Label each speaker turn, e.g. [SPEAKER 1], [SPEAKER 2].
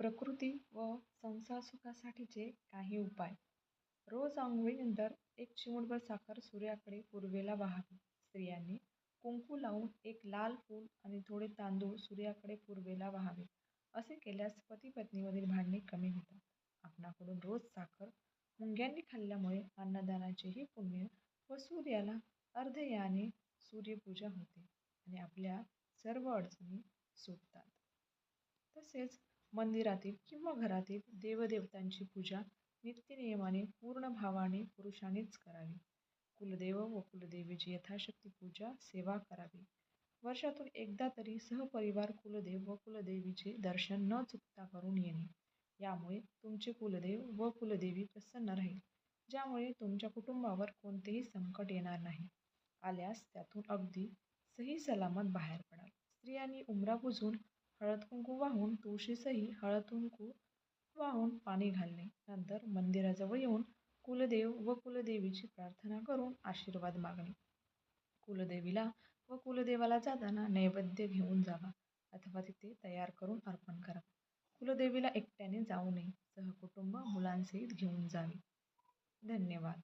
[SPEAKER 1] प्रकृती व संसार सुखासाठीचे काही उपाय. रोज आंघोळीनंतर एक चिमूटभर साखर सूर्याकडे पूर्वेला वाहावी. स्त्रियांनी कुंकू लावून एक लाल फूल आणि थोडे तांदूळ सूर्याकडे पूर्वेला वाहावे. असे केल्यास पती पत्नीमधील भांडणे कमी होतात. आपणाकडून रोज साखर मुंग्यांनी खाल्ल्यामुळे अन्नदानाचेही पुण्य व सूर्याला अर्धयाने सूर्यपूजा होते आणि आपल्या सर्व अडचणी सुटतात तसेच मंदिरातील किंवा घरातील देवदेवतांची पूजा नित्यनियमाने पूर्ण भावाने पुरुषानेच करावी. कुलदेव व कुलदेवीची यथाशक्ती पूजा सेवा करावी. वर्षातून एकदा तरी सहपरिवार कुलदेव व कुलदेवीचे दर्शन न चुकता करून येणे. यामुळे तुमचे कुलदेव व कुलदेवी प्रसन्न राहील ज्यामुळे तुमच्या कुटुंबावर कोणतेही संकट येणार नाही. आल्यास त्यातून अगदी सही सलामत बाहेर पडाल. स्त्रियांनी उंबरा बुजून हळद कुंकू वाहून तुळशीसही हळद कुंकू वाहून पाणी घालणे. नंतर मंदिराजवळ येऊन कुलदेव व कुलदेवीची प्रार्थना करून आशीर्वाद मागणे. कुलदेवीला व कुलदेवाला जाताना नैवेद्य घेऊन जावा अथवा तिथे तयार करून अर्पण करा. कुलदेवीला एकट्याने जाऊ नये. सहकुटुंब मुलांसहित घेऊन जावे. धन्यवाद.